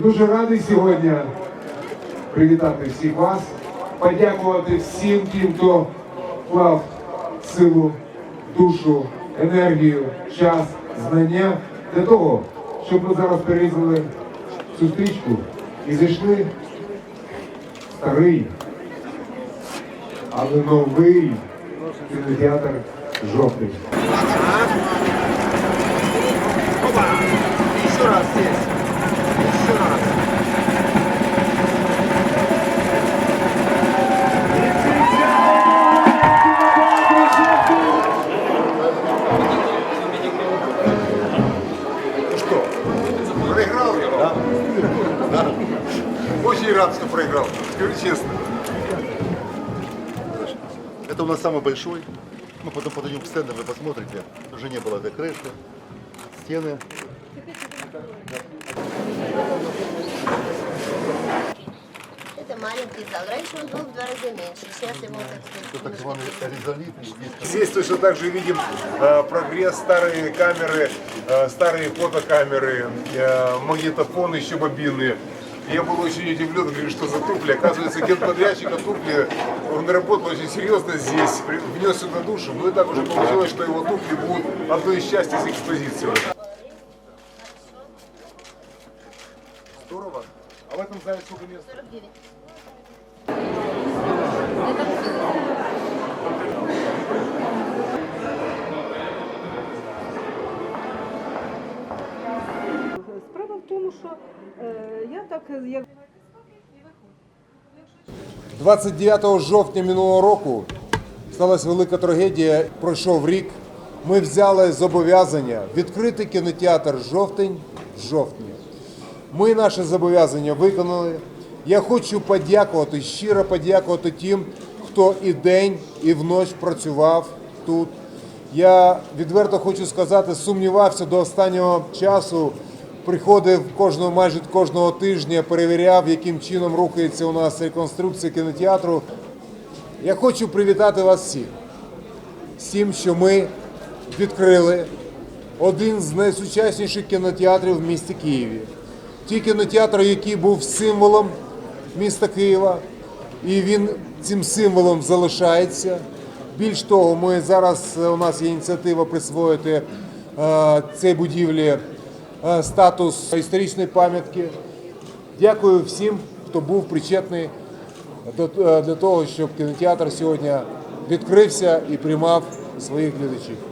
Дуже радий сьогодні привітати всіх вас, подякувати всім тим, хто вклав силу, душу, енергію, час, знання для того, щоб ми зараз перерізали цю стрічку і зайшли старий, але новий кінотеатр жовтий. Опа! Еще раз здесь. Очень рад, что проиграл. Скажу честно. Это у нас самый большой. Мы потом подойдем к стенду, вы посмотрите. Уже не было этой крыши, стены. Это маленький зал. Раньше он был в два раза меньше. Сейчас ему, так Это сказать, так званый резолит. Здесь точно так же видим э, прогресс, старые камеры, э, старые фотокамеры, э, магнитофоны еще бобинные. Я был очень удивлен, говорю, что за тупли. Оказывается, генподрядчик от тупли, он работал очень серьезно здесь, внес сюда душу. Ну и так уже получилось, что его тупли будут одной из части из экспозиции. В этом зале сколько мест? 49. Справа в тому, що е, я так як 29 жовтня минулого року сталася велика трагедія. Пройшов рік. Ми взяли зобов'язання відкрити кінотеатр жовтень в жовтні. Ми наше зобов'язання виконали. Я хочу подякувати, щиро подякувати тим, хто і день, і вночі працював тут. Я відверто хочу сказати, сумнівався до останнього часу. Приходив кожного майже кожного тижня, перевіряв, яким чином рухається у нас реконструкція кінотеатру. Я хочу привітати вас всіх тим, що ми відкрили один з найсучасніших кінотеатрів в місті Києві. Ті кінотеатр, який був символом міста Києва, і він цим символом залишається. Більш того, ми зараз е, у нас є ініціатива присвоїти е, цій будівлі е, статус історичної пам'ятки. Дякую всім, хто був причетний для того, щоб кінотеатр сьогодні відкрився і приймав своїх глядачів.